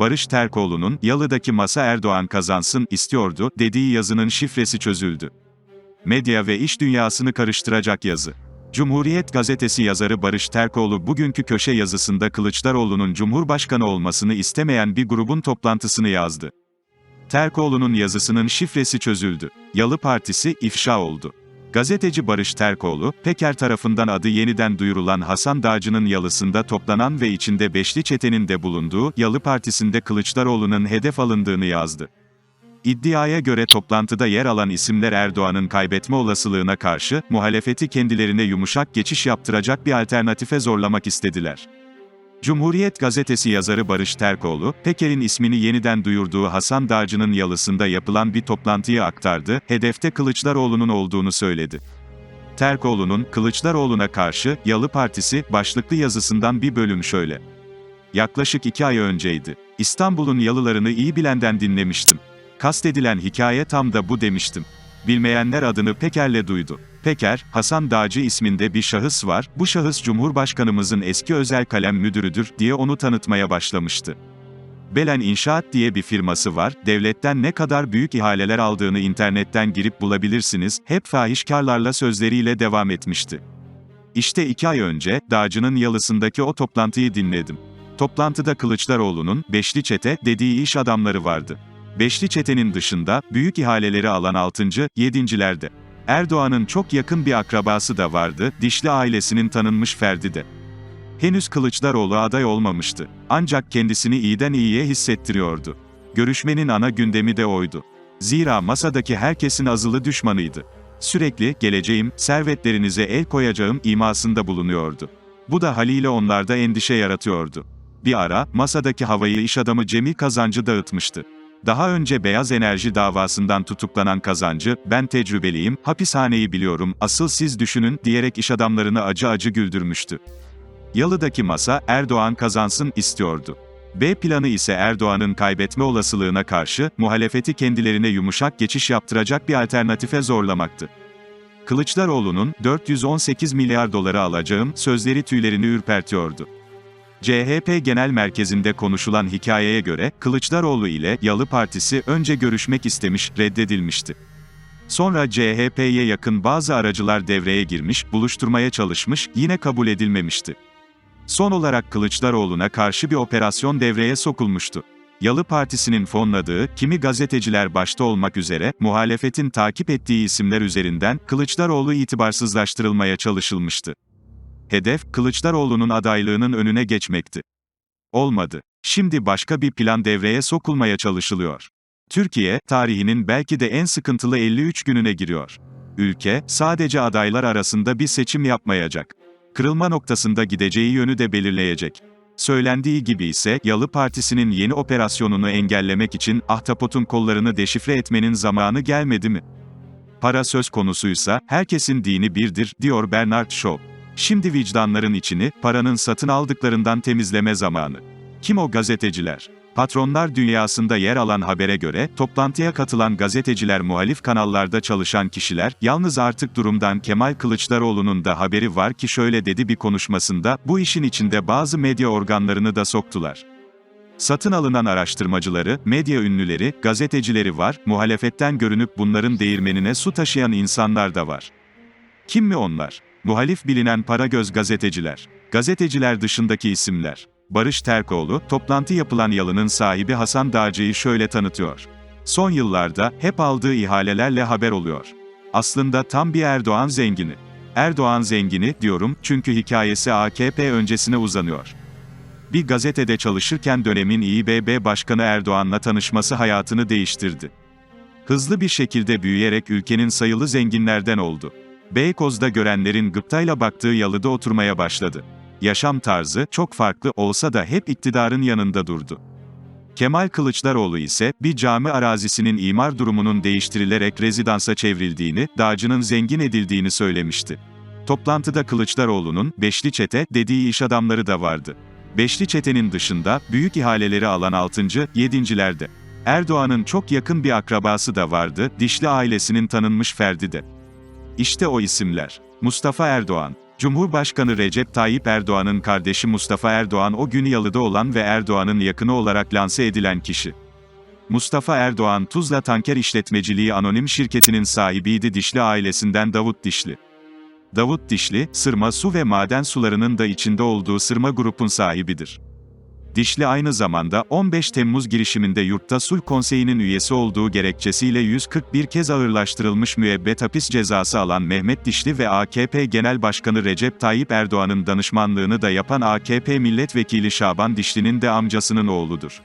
Barış Terkoğlu'nun Yalı'daki masa Erdoğan kazansın istiyordu dediği yazının şifresi çözüldü. Medya ve iş dünyasını karıştıracak yazı. Cumhuriyet gazetesi yazarı Barış Terkoğlu bugünkü köşe yazısında Kılıçdaroğlu'nun Cumhurbaşkanı olmasını istemeyen bir grubun toplantısını yazdı. Terkoğlu'nun yazısının şifresi çözüldü. Yalı Partisi ifşa oldu. Gazeteci Barış Terkoğlu, Peker tarafından adı yeniden duyurulan Hasan Dağcı'nın yalısında toplanan ve içinde Beşli Çete'nin de bulunduğu Yalı Partisi'nde Kılıçdaroğlu'nun hedef alındığını yazdı. İddiaya göre toplantıda yer alan isimler Erdoğan'ın kaybetme olasılığına karşı, muhalefeti kendilerine yumuşak geçiş yaptıracak bir alternatife zorlamak istediler. Cumhuriyet gazetesi yazarı Barış Terkoğlu, Peker'in ismini yeniden duyurduğu Hasan Dağcı'nın yalısında yapılan bir toplantıyı aktardı, hedefte Kılıçdaroğlu'nun olduğunu söyledi. Terkoğlu'nun, Kılıçdaroğlu'na karşı, Yalı Partisi, başlıklı yazısından bir bölüm şöyle. Yaklaşık iki ay önceydi. İstanbul'un yalılarını iyi bilenden dinlemiştim. Kastedilen hikaye tam da bu demiştim. Bilmeyenler adını Peker'le duydu. Peker, Hasan Dağcı isminde bir şahıs var, bu şahıs Cumhurbaşkanımızın eski özel kalem müdürüdür diye onu tanıtmaya başlamıştı. Belen İnşaat diye bir firması var, devletten ne kadar büyük ihaleler aldığını internetten girip bulabilirsiniz, hep fahişkarlarla sözleriyle devam etmişti. İşte iki ay önce, Dağcı'nın yalısındaki o toplantıyı dinledim. Toplantıda Kılıçdaroğlu'nun, Beşli Çete, dediği iş adamları vardı. Beşli çetenin dışında, büyük ihaleleri alan 6. 7.lerde. Erdoğan'ın çok yakın bir akrabası da vardı, Dişli ailesinin tanınmış ferdi de. Henüz Kılıçdaroğlu aday olmamıştı. Ancak kendisini iyiden iyiye hissettiriyordu. Görüşmenin ana gündemi de oydu. Zira masadaki herkesin azılı düşmanıydı. Sürekli, geleceğim, servetlerinize el koyacağım imasında bulunuyordu. Bu da haliyle onlarda endişe yaratıyordu. Bir ara, masadaki havayı iş adamı Cemil Kazancı dağıtmıştı. Daha önce Beyaz Enerji davasından tutuklanan kazancı, ben tecrübeliyim, hapishaneyi biliyorum, asıl siz düşünün, diyerek iş adamlarını acı acı güldürmüştü. Yalı'daki masa, Erdoğan kazansın istiyordu. B planı ise Erdoğan'ın kaybetme olasılığına karşı, muhalefeti kendilerine yumuşak geçiş yaptıracak bir alternatife zorlamaktı. Kılıçdaroğlu'nun, 418 milyar doları alacağım, sözleri tüylerini ürpertiyordu. CHP Genel Merkezi'nde konuşulan hikayeye göre, Kılıçdaroğlu ile Yalı Partisi önce görüşmek istemiş, reddedilmişti. Sonra CHP'ye yakın bazı aracılar devreye girmiş, buluşturmaya çalışmış, yine kabul edilmemişti. Son olarak Kılıçdaroğlu'na karşı bir operasyon devreye sokulmuştu. Yalı Partisi'nin fonladığı, kimi gazeteciler başta olmak üzere, muhalefetin takip ettiği isimler üzerinden, Kılıçdaroğlu itibarsızlaştırılmaya çalışılmıştı. Hedef, Kılıçdaroğlu'nun adaylığının önüne geçmekti. Olmadı. Şimdi başka bir plan devreye sokulmaya çalışılıyor. Türkiye, tarihinin belki de en sıkıntılı 53 gününe giriyor. Ülke, sadece adaylar arasında bir seçim yapmayacak. Kırılma noktasında gideceği yönü de belirleyecek. Söylendiği gibi ise, Yalı Partisi'nin yeni operasyonunu engellemek için, Ahtapot'un kollarını deşifre etmenin zamanı gelmedi mi? Para söz konusuysa, herkesin dini birdir, diyor Bernard Shaw. Şimdi vicdanların içini, paranın satın aldıklarından temizleme zamanı. Kim o gazeteciler? Patronlar dünyasında yer alan habere göre, toplantıya katılan gazeteciler muhalif kanallarda çalışan kişiler, yalnız artık durumdan Kemal Kılıçdaroğlu'nun da haberi var ki şöyle dedi bir konuşmasında, bu işin içinde bazı medya organlarını da soktular. Satın alınan araştırmacıları, medya ünlüleri, gazetecileri var, muhalefetten görünüp bunların değirmenine su taşıyan insanlar da var. Kim mi onlar? Muhalif bilinen Paragöz gazeteciler. Gazeteciler dışındaki isimler. Barış Terkoğlu, toplantı yapılan yalının sahibi Hasan Dağcı'yı şöyle tanıtıyor. Son yıllarda, hep aldığı ihalelerle haber oluyor. Aslında tam bir Erdoğan zengini. Erdoğan zengini, diyorum, çünkü hikayesi AKP öncesine uzanıyor. Bir gazetede çalışırken dönemin İBB Başkanı Erdoğan'la tanışması hayatını değiştirdi. Hızlı bir şekilde büyüyerek ülkenin sayılı zenginlerden oldu. Beykoz'da görenlerin gıptayla baktığı yalıda oturmaya başladı. Yaşam tarzı, çok farklı olsa da hep iktidarın yanında durdu. Kemal Kılıçdaroğlu ise, bir cami arazisinin imar durumunun değiştirilerek rezidansa çevrildiğini, dağcının zengin edildiğini söylemişti. Toplantıda Kılıçdaroğlu'nun, Beşli Çete, dediği iş adamları da vardı. Beşli Çete'nin dışında, büyük ihaleleri alan 6. 7.lerde. Erdoğan'ın çok yakın bir akrabası da vardı, Dişli ailesinin tanınmış ferdi de. İşte o isimler. Mustafa Erdoğan, Cumhurbaşkanı Recep Tayyip Erdoğan'ın kardeşi Mustafa Erdoğan o gün yalıda olan ve Erdoğan'ın yakını olarak lanse edilen kişi. Mustafa Erdoğan Tuzla Tanker İşletmeciliği Anonim Şirketi'nin sahibiydi Dişli ailesinden Davut Dişli. Davut Dişli, sırma su ve maden sularının da içinde olduğu sırma grubun sahibidir. Dişli aynı zamanda 15 Temmuz girişiminde Yurtta Sulh Konseyi'nin üyesi olduğu gerekçesiyle 141 kez ağırlaştırılmış müebbet hapis cezası alan Mehmet Dişli ve AKP Genel Başkanı Recep Tayyip Erdoğan'ın danışmanlığını da yapan AKP Milletvekili Şaban Dişli'nin de amcasının oğludur.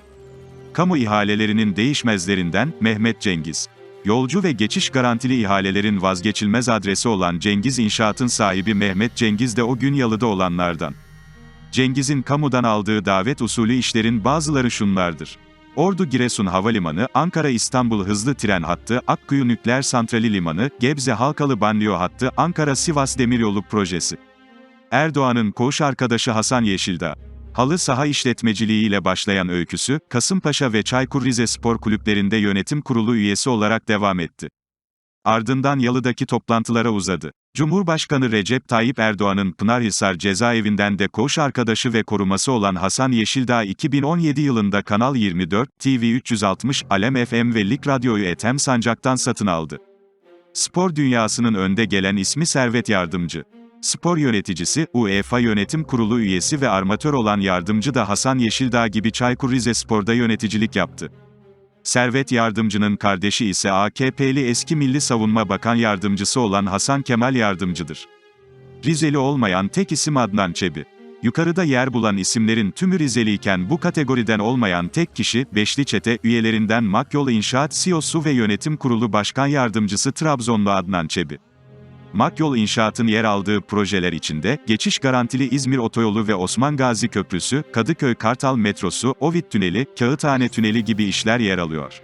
Kamu ihalelerinin değişmezlerinden Mehmet Cengiz. Yolcu ve geçiş garantili ihalelerin vazgeçilmez adresi olan Cengiz İnşaat'ın sahibi Mehmet Cengiz de o gün yalıda olanlardan. Cengiz'in kamudan aldığı davet usulü işlerin bazıları şunlardır. Ordu Giresun Havalimanı, Ankara İstanbul Hızlı Tren Hattı, Akkuyu Nükleer Santrali Limanı, Gebze Halkalı Banliyö Hattı, Ankara Sivas Demiryolu Projesi. Erdoğan'ın koğuş arkadaşı Hasan Yeşildağ. Halı saha işletmeciliği ile başlayan öyküsü, Kasımpaşa ve Çaykur Rizespor kulüplerinde yönetim kurulu üyesi olarak devam etti. Ardından Yalı'daki toplantılara uzadı. Cumhurbaşkanı Recep Tayyip Erdoğan'ın Pınarhisar cezaevinden de koğuş arkadaşı ve koruması olan Hasan Yeşildağ 2017 yılında Kanal 24, TV 360, Alem FM ve Lig Radyo'yu Ethem Sancak'tan satın aldı. Spor dünyasının önde gelen ismi Servet Yardımcı. Spor yöneticisi, UEFA Yönetim Kurulu üyesi ve armatör olan yardımcı da Hasan Yeşildağ gibi Çaykur Rizespor'da yöneticilik yaptı. Servet Yardımcı'nın kardeşi ise AKP'li eski Milli Savunma Bakan Yardımcısı olan Hasan Kemal Yardımcı'dır. Rizeli olmayan tek isim Adnan Çebi. Yukarıda yer bulan isimlerin tümü Rizeliyken bu kategoriden olmayan tek kişi, Beşli Çete üyelerinden Makyol İnşaat CEO'su ve Yönetim Kurulu Başkan Yardımcısı Trabzonlu Adnan Çebi. Makyol İnşaat'ın yer aldığı projeler içinde, geçiş garantili İzmir Otoyolu ve Osman Gazi Köprüsü, Kadıköy Kartal Metrosu, Ovid Tüneli, Kağıthane Tüneli gibi işler yer alıyor.